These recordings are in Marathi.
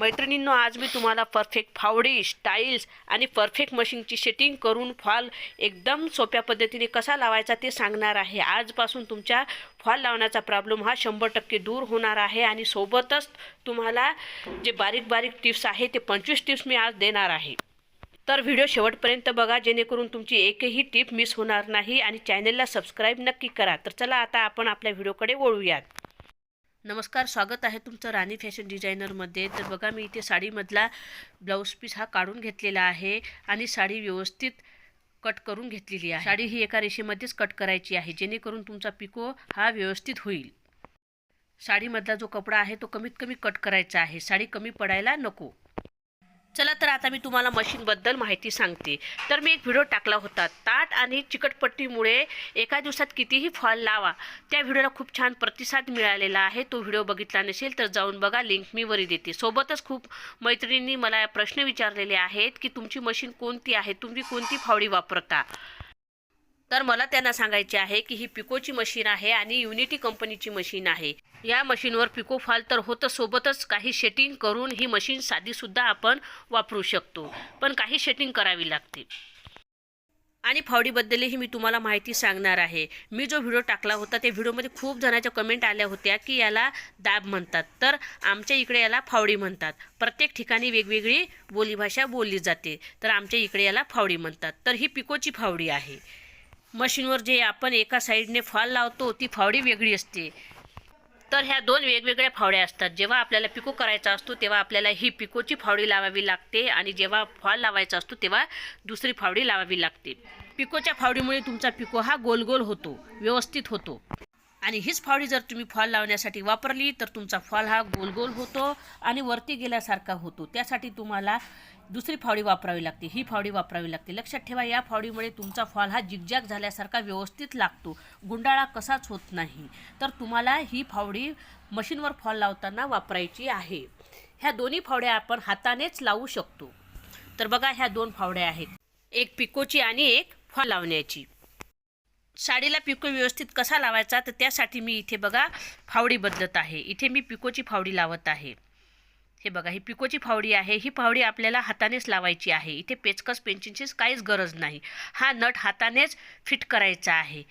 मैत्रिणींनो आज मी तुम्हाला परफेक्ट फावडी स्टाईल्स आणि परफेक्ट मशीनची सेटिंग करून फॉल एकदम सोप्या पद्धतीने कसा लावायचा ते सांगणार आहे. आजपासून तुमच्या फॉल लावण्याचा प्रॉब्लेम हा शंभर टक्के दूर होणार आहे आणि सोबतच तुम्हाला जे बारीक बारीक टिप्स आहे ते पंचवीस टिप्स मी आज देणार आहे. तर व्हिडिओ शेवटपर्यंत बघा जेणेकरून तुमची एकही टिप मिस होणार नाही आणि चॅनलला सबस्क्राईब नक्की करा. तर चला आता आपण आपल्या व्हिडिओकडे वळूयात. नमस्कार स्वागत आहे तुमचं राणी फॅशन डिझायनरमध्ये. तर बघा मी इथे साडीमधला ब्लाऊज पीस हा काढून घेतलेला आहे आणि साडी व्यवस्थित कट करून घेतलेली आहे. साडी ही एका रेषेमध्येच कट करायची आहे जेणेकरून तुमचा पिको हा व्यवस्थित होईल. साडीमधला जो कपडा आहे तो कमीत कमी कट करायचा आहे. साडी कमी पडायला नको. चला तर आता मी तुम्हाला मशीनबद्दल माहिती सांगते. तर मी एक व्हिडिओ टाकला होता. ताट आणि चिकटपट्टीमुळे एका दिवसात कितीही फॉल लावा त्या व्हिडिओला खूप छान प्रतिसाद मिळालेला आहे. तो व्हिडिओ बघितला नसेल तर जाऊन बघा लिंक मी वरी देते. सोबतच खूप मैत्रिणींनी मला प्रश्न विचारलेले आहेत की तुमची मशीन कोणती आहे? तुम्ही कोणती फावडी वापरता? तर मला त्यांना सांगायचे आहे की ही पिकोची मशीन आहे आणि युनिटी कंपनीची मशीन आहे. या मशीनवर पिको फॉल तर होतं सोबतच काही शेटिंग करून ही मशीन साधीसुद्धा आपण वापरू शकतो. पण काही शेटिंग करावी लागते. आणि फावडीबद्दलही मी तुम्हाला माहिती सांगणार आहे. मी जो व्हिडिओ टाकला होता त्या व्हिडिओमध्ये खूप जणांच्या कमेंट आल्या होत्या की याला दाब म्हणतात. तर आमच्या इकडे याला फावडी म्हणतात. प्रत्येक ठिकाणी वेगवेगळी बोलीभाषा बोलली जाते. तर आमच्या इकडे याला फावडी म्हणतात. तर ही पिकोची फावडी आहे. मशीनवर जे आपण एका साईडने फॉल लावतो ती फावडी वेगळी असते. तर ह्या दोन वेगवेगळ्या फावड्या असतात. जेव्हा आपल्याला पिको करायचा असतो तेव्हा आपल्याला ही पिकोची फावडी लावावी लागते आणि जेव्हा फॉल लावायचा असतो तेव्हा दुसरी फावडी लावावी लागते. पिकोच्या फावडीमुळे तुमचा पिको हा गोल गोल होतो व्यवस्थित होतो. आणि हीच फावडी जर तुम्ही फॉल लावण्यासाठी वापरली तर तुमचा फॉल हा गोलगोल होतो आणि वरती गेल्यासारखा होतो. त्यासाठी तुम्हाला दुसरी फावडी वापरावी लागते ही फावडी वापरावी लागते. लक्षात ठेवा या फावडीमुळे तुमचा फॉल हा जिगजॅग झाल्यासारखा व्यवस्थित लागतो. गुंडाळा कसाच होत नाही. तर तुम्हाला ही फावडी मशीनवर फॉल लावताना वापरायची आहे. ह्या दोन्ही फावड्या आपण हातानेच लावू शकतो. तर बघा ह्या दोन फावड्या आहेत. एक पिकोची आणि एक फॉल लावण्याची. साडीला पिको व्यवस्थित कसा लावायचा तर त्यासाठी मी इथे बघा फावडी बदलत आहे. इथे मी पिकोची फावडी लावत आहे. हे बघा ही पिकोची फावडी आहे. ही फावडी आपल्याला हातानेच लावायची आहे. इथे पेचकस पेन्सिलचीच काहीच गरज नाही. हा नट हातानेच फिट करायचा आहे.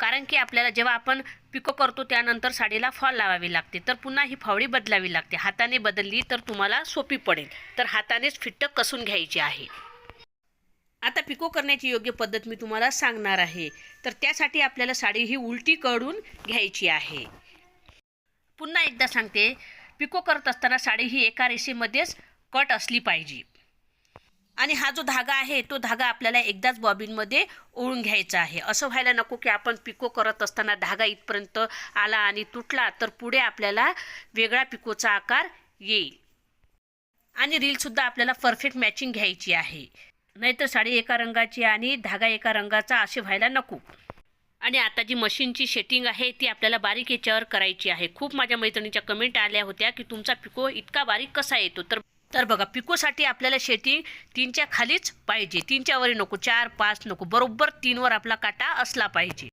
कारण की आपल्याला जेव्हा आपण पिको करतो त्यानंतर साडीला फॉल लावावी लागते. तर पुन्हा ही फावडी बदलावी लागते. हाताने बदलली तर तुम्हाला सोपी पडेल. तर हातानेच फिट्ट कसून घ्यायची आहे. आता पिको करण्याची योग्य पद्धत मी तुम्हाला सांगणार आहे. तर त्यासाठी आपल्याला साडी ही उलटी करून घ्यायची आहे. पुन्हा एकदा सांगते. पिको करत असताना साडी ही एका रेषेमध्येच कट असली पाहिजे. आणि हा जो धागा आहे तो धागा आपल्याला एकदाच बॉबिनमध्ये ओळून घ्यायचा आहे. असं व्हायला नको की आपण पिको करत असताना धागा इथपर्यंत आला आणि तुटला तर पुढे आपल्याला वेगळा पिकोचा आकार येईल. आणि रीलसुद्धा आपल्याला परफेक्ट मॅचिंग घ्यायची आहे. नाहीतर साडी एका रंगाची आणि धागा एका रंगाचा असे व्हायला नको. आणि आता जी मशीनची सेटिंग आहे ती आपल्याला बारीक याच्यावर करायची आहे. खूप माझ्या मैत्रिणीच्या कमेंट आल्या होत्या की तुमचा पिको इतका बारीक कसा येतो? तर तर बघा पिकोसाठी आपल्याला शेटिंग तीनच्या खालीच पाहिजे. तीनच्या वरी नको चार पाच नको. बरोबर तीनवर आपला काटा असला पाहिजे.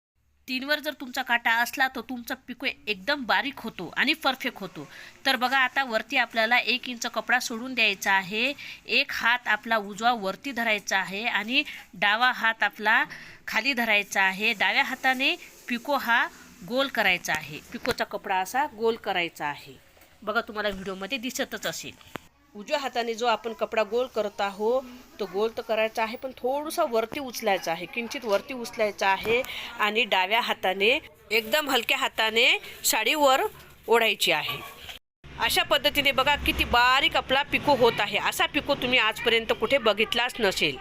तीनवर जर तुमचा काटा असला तर तुमचा पिको एकदम बारीक होतो आणि परफेक्ट होतो. तर बघा आता वरती आपल्याला एक इंच कपडा सोडून द्यायचा आहे. एक हात आपला उजवा वरती धरायचा आहे आणि डावा हात आपला खाली धरायचा आहे. डाव्या हाताने पिको हा गोल करायचा आहे. पिकोचा कपडा असा गोल करायचा आहे. बघा तुम्हाला व्हिडिओमध्ये दिसतच असेल. उजव्या हाताने जो आपण कपडा गोल करत आहो तो गोल तर करायचा आहे पण थोडंसं वरती उचलायचा आहे. किंचित वरती उचलायचा आहे आणि डाव्या हाताने एकदम हलक्या हाताने साडीवर ओढायची आहे. अशा पद्धतीने बघा किती बारीक आपला पिको होत आहे. असा पिको तुम्ही आजपर्यंत कुठे बघितलाच नसेल.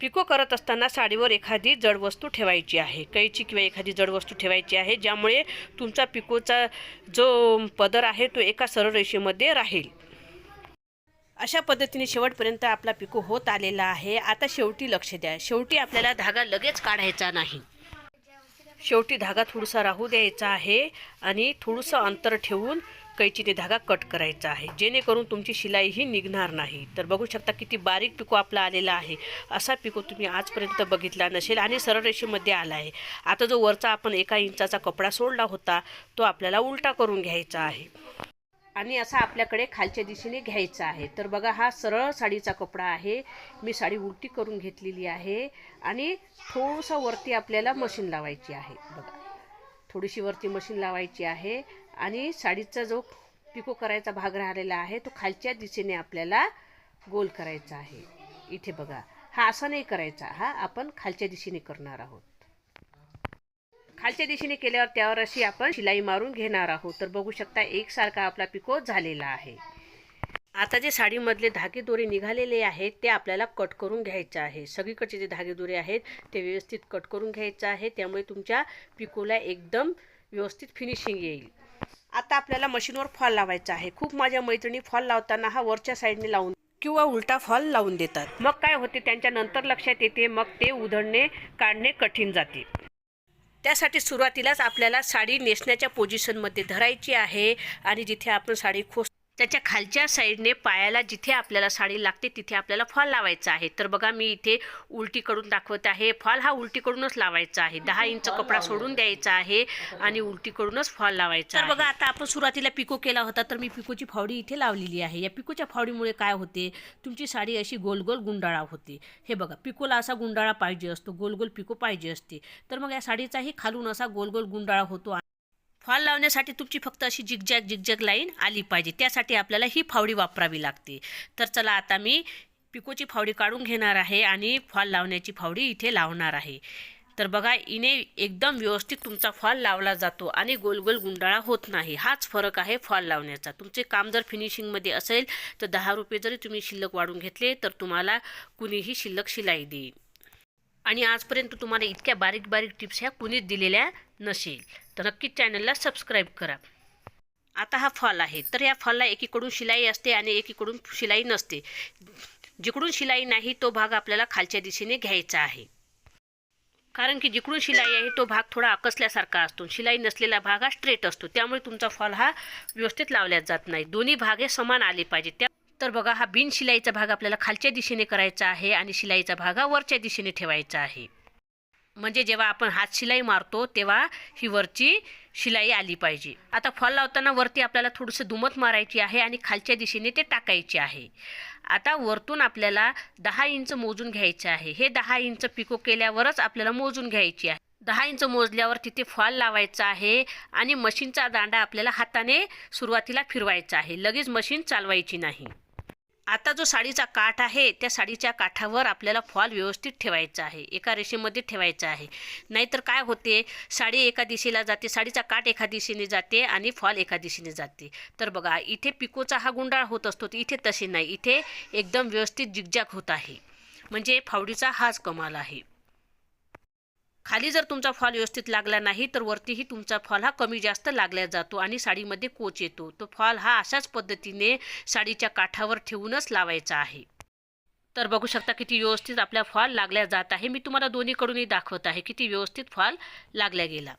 पिको करत असताना साडीवर एखादी जड वस्तू ठेवायची आहे. कैची किंवा एखादी जड वस्तू ठेवायची आहे ज्यामुळे तुमचा पिकोचा जो पदर आहे तो एका सरळ रेषेमध्ये राहील. अशा पद्धतीने शेवटपर्यंत आपला पिको होत आलेला आहे. आता शेवटी लक्ष द्या. शेवटी आपल्याला धागा लगेच काढायचा नाही. शेवटी धागा थोडासा राहू द्यायचा आहे आणि थोडंसं अंतर ठेवून कैचीने धागा कट करायचा आहे. जेणेकरून तुमची शिलाई ही निघणार नाही. तर बघू शकता किती बारीक पिको आपला आलेला आहे. असा पिको तुम्ही आजपर्यंत बघितला नसेल आणि सरळ रेषेमध्ये आला आहे. आता जो वरचा आपण एका इंचाचा कपडा सोडला होता तो आपल्याला उलटा करून घ्यायचा आहे. आणि असा आपल्याकडे खालच्या दिशेने घ्यायचा आहे. तर बघा हा सरळ साडीचा कपडा आहे. मी साडी उलटी करून घेतलेली आहे आणि थोडंसं वरती आपल्याला मशीन लावायची आहे. बघा थोडीशी वरती मशीन लावायची आहे आणि साडीचा जो पिको करायचा भाग राहिलेला आहे तो खालच्या दिशेने आपल्याला गोल करायचा आहे. इथे बघा हा असा नाही करायचा. हा आपण खालच्या दिशेने करणार आहोत. खालच्या दिशेने केल्यावर त्यावर अशी आपण शिलाई मारून घेणार आहोत. तर बघू शकता एकसारखा आपला पिको झालेला आहे. आता जे साडीमधले धागे दोरे निघालेले आहेत ते आपल्याला कट करून घ्यायचं आहे. सगळीकडचे जे धागे दोरे आहेत ते व्यवस्थित कट करून घ्यायचं आहे. त्यामुळे तुमच्या पिकोला एकदम व्यवस्थित फिनिशिंग येईल. आता आपल्याला मशीनवर फॉल लावायचा आहे. खूप माझ्या मैत्रिणी फॉल लावताना हा वरच्या साईडने लावून किंवा उलटा फॉल लावून देतात. मग काय होते? त्यांच्या नंतर लक्षात येते. मग ते उधळणे काढणे कठीण जाते. त्यासाठी सुरुवातीलाच आपल्याला साडी नेसण्याच्या पोझिशनमध्ये धरायची आहे. आणि जिथे आपण साडी खोस त्याच्या खालच्या साईडने पायाला जिथे आपल्याला साडी लागते तिथे आपल्याला फॉल लावायचा आहे. तर बघा मी इथे उलटीकडून दाखवत आहे. फॉल हा उलटीकडूनच लावायचा आहे. दहा इंच कपडा सोडून द्यायचा आहे आणि उलटीकडूनच फॉल लावायचा तर बघा आता आपण सुरुवातीला पिको केला होता तर मी पिकोची फावडी इथे लावलेली आहे. या पिकोच्या फावडीमुळे काय होते? तुमची साडी अशी गोल गोल गुंडाळा होते. हे बघा पिकोला असा गुंडाळा पाहिजे असतो गोल गोल पिको पाहिजे असते. तर मग या साडीचाही खालून असा गोल गोल गुंडाळा होतो. फॉल लावण्यासाठी तुमची फक्त अशी जिगजॅग जिगजॅग लाईन आली पाहिजे. त्यासाठी आपल्याला ही फावडी वापरावी लागते. तर चला आता मी पिकोची फावडी काढून घेणार आहे आणि फॉल लावण्याची फावडी इथे लावणार आहे. तर बघा इने एकदम व्यवस्थित तुमचा फॉल लावला जातो आणि गोलगोल गुंडाळा होत नाही. हाच फरक आहे फॉल लावण्याचा. तुमचे काम जर फिनिशिंगमध्ये असेल तर दहा रुपये जरी तुम्ही शिल्लक वाढून घेतले तर तुम्हाला कुणीही शिल्लक शिलाई देईल. आणि आजपर्यंत तुम्हाला इतक्या बारीक बारीक टिप्स ह्या कुणीच दिलेल्या नसेल. तर नक्कीच चॅनलला सबस्क्राईब करा. आता हा फॉल आहे. तर या फॉलला एकीकडून शिलाई असते आणि एकीकडून शिलाई नसते. जिकडून शिलाई नाही तो भाग आपल्याला खालच्या दिशेने घ्यायचा आहे. कारण की जिकडून शिलाई आहे तो भाग थोडा आकसल्यासारखा असतो. शिलाई नसलेला भाग हा स्ट्रेट असतो. त्यामुळे तुमचा फॉल हा व्यवस्थित लावल्या जात नाही. दोन्ही भाग हे समान आले पाहिजे त्या तर बघा हा बिन शिलाईचा भाग आपल्याला खालच्या दिशेने करायचा आहे आणि शिलाईचा भाग हा वरच्या दिशेने ठेवायचा आहे. म्हणजे जेव्हा आपण हात शिलाई मारतो तेव्हा ही वरची शिलाई आली पाहिजे. आता फॉल लावताना वरती आपल्याला थोडंसं दुमत मारायची आहे आणि खालच्या दिशेने ते टाकायचे आहे. आता वरतून आपल्याला दहा इंच मोजून घ्यायचे आहे. हे दहा इंच पिको केल्यावरच आपल्याला मोजून घ्यायची आहे. दहा इंच मोजल्यावर तिथे फॉल लावायचा आहे आणि मशीनचा दांडा आपल्याला हाताने सुरुवातीला फिरवायचा आहे. लगेच मशीन चालवायची नाही. आता जो साडीचा काठ आहे त्या साडीच्या काठावर आपल्याला फॉल व्यवस्थित ठेवायचा आहे. एका रेषेमध्ये ठेवायचा आहे. नाहीतर काय होते साडी एका दिशेला जाते साडीचा काठ एका दिशेने जाते आणि फॉल एका दिशेने जाते. तर बघा इथे पिकोचा हा गुंडाळ होत असतो तर इथे तसे नाही. इथे एकदम व्यवस्थित जिगजॅग होत आहे. म्हणजे फावडीचा हाच कमाल आहे. खाली जर तुमचा फॉल व्यवस्थित लागला नाही तर वरतीही तुमचा फॉल हा कमी जास्त लागला जातो आणि साडीमध्ये कोच येतो. तो फॉल हा अशाच पद्धतीने साडीच्या काठावर ठेवूनच लावायचा आहे. तर बघू शकता किती व्यवस्थित आपल्या फॉल लागल्या जात आहे. मी तुम्हाला दोन्हीकडूनही दाखवत आहे किती व्यवस्थित फॉल लागल्या गेला.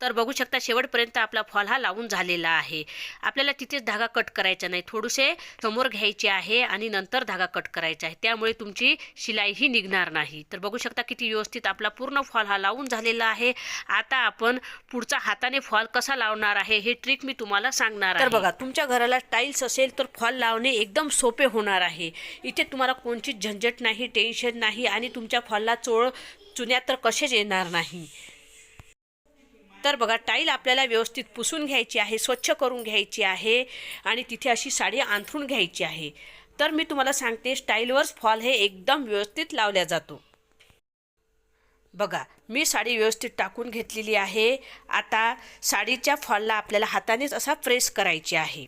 तर बघू शकता शेवटपर्यंत आपला फॉल हा लावून झालेला आहे. आपल्याला तिथेच धागा कट करायचा नाही. थोडेसे समोर घ्यायचे आहे आणि नंतर धागा कट करायचा आहे. त्यामुळे तुमची शिलाईही निघणार नाही. तर बघू शकता किती व्यवस्थित आपला पूर्ण फॉल हा लावून झालेला आहे. आता आपण पुढचा हाताने फॉल कसा लावणार आहे हे ट्रिक मी तुम्हाला सांगणार तर बघा तुमच्या घराला टाईल्स असेल तर फॉल लावणे एकदम सोपे होणार आहे. इथे तुम्हाला कोणतीच झंझट नाही टेन्शन नाही आणि तुमच्या फॉलला चोळ चुन्यात तर कसेच येणार नाही. तर बघा टाईल आपल्याला व्यवस्थित पुसून घ्यायची आहे स्वच्छ करून घ्यायची आहे आणि तिथे अशी साडी आंथरून घ्यायची आहे. तर मी तुम्हाला सांगते स्टाईलवरच फॉल हे एकदम व्यवस्थित लावल्या जातो. बघा मी साडी व्यवस्थित टाकून घेतलेली आहे. आता साडीच्या फॉलला आपल्याला हातानेच असा प्रेस करायची आहे.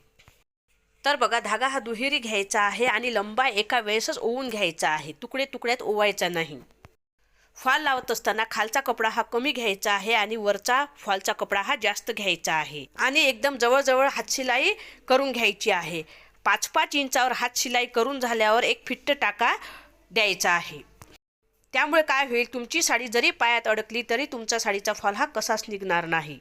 तर बघा धागा हा दुहेरी घ्यायचा आहे आणि लंबा एका वेळेसच ओवून घ्यायचा आहे. तुकडे तुकड्यात ओवायचा नाही. फॉल लावत असताना खालचा कपडा हा कमी घ्यायचा आहे आणि वरचा फॉलचा कपडा हा जास्त घ्यायचा आहे. आणि एकदम जवळजवळ हातशिलाई करून घ्यायची आहे. पाच पाच इंचावर हातशिलाई करून झाल्यावर एक फिट्ट टाका द्यायचा आहे. त्यामुळे काय होईल तुमची साडी जरी पायात अडकली तरी तुमचा साडीचा फॉल हा कसाच निघणार नाही.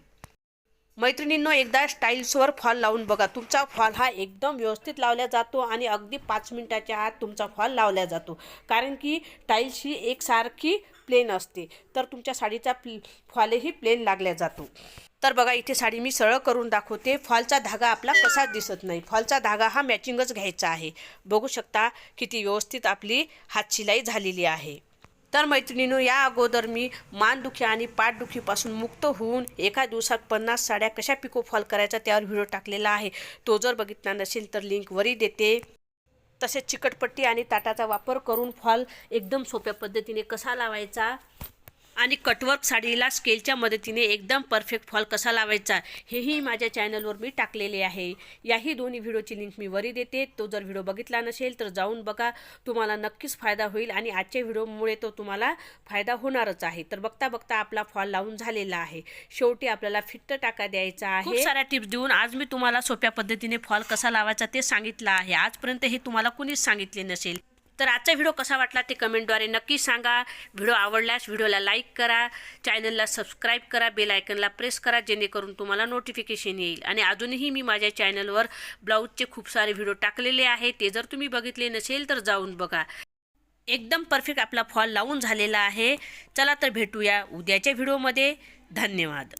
मैत्रिणींनो एकदा स्टाईल्सवर फॉल लावून बघा. तुमचा फॉल हा एकदम व्यवस्थित लावला जातो आणि अगदी पाच मिनटाच्या आत तुमचा फॉल लावला जातो. कारण की टाईल्स ही एकसारखी प्लेन असते. तर तुमच्या साडीचा प्ल फॉलही प्लेन लागल्या जातो. तर बघा इथे साडी मी सरळ करून दाखवते. फॉलचा धागा आपला कसाच दिसत नाही. फॉलचा धागा हा मॅचिंगच घ्यायचा आहे. बघू शकता किती व्यवस्थित आपली हातशिलाई झालेली आहे. तर मैत्रिणीनो या अगोदर मी मानदुखी आणि पाठदुखीपासून मुक्त होऊन एका दिवसात पन्नास साड्या कशा पिको फॉल करायचा त्यावर व्हिडिओ टाकलेला आहे. तो जर बघितला नसेल तर लिंक वरी देते. तसेच चिकटपट्टी आणि ताटाचा वापर करून फॉल एकदम सोप्या पद्धतीने कसा लावायचा? आणि कटवर्क साडीला स्केलच्या मदतीने एकदम परफेक्ट फॉल कसा लावायचा हेही माझ्या चॅनलवर मी टाकलेले आहे. याही दोन्ही व्हिडिओची लिंक मी वरी देते. तो जर व्हिडिओ बघितला नसेल तर जाऊन बघा. तुम्हाला नक्कीच फायदा होईल आणि आजच्या व्हिडिओमुळे तो तुम्हाला फायदा होणारच आहे. तर बघता बघता आपला फॉल लावून झालेला आहे. शेवटी आपल्याला फिट्ट टाका द्यायचा आहे. साऱ्या टिप्स देऊन आज मी तुम्हाला सोप्या पद्धतीने फॉल कसा लावायचा ते सांगितलं आहे. आजपर्यंत हे तुम्हाला कुणीच सांगितले नसेल. तर आजचा व्हिडिओ कसा वाटला ते कमेंटद्वारे नक्की सांगा. व्हिडिओ आवडल्यास व्हिडिओला लाईक करा चॅनलला सबस्क्राईब करा बेल आयकनला प्रेस करा जेणेकरून तुम्हाला नोटिफिकेशन येईल. आणि अजूनही मी माझ्या चॅनलवर ब्लाऊजचे खूप सारे व्हिडिओ टाकलेले आहे ते जर तुम्ही बघितले नसेल तर जाऊन बघा. एकदम परफेक्ट आपला फॉल लावून झालेला आहे. चला तर भेटूया उद्याच्या व्हिडिओमध्ये. धन्यवाद.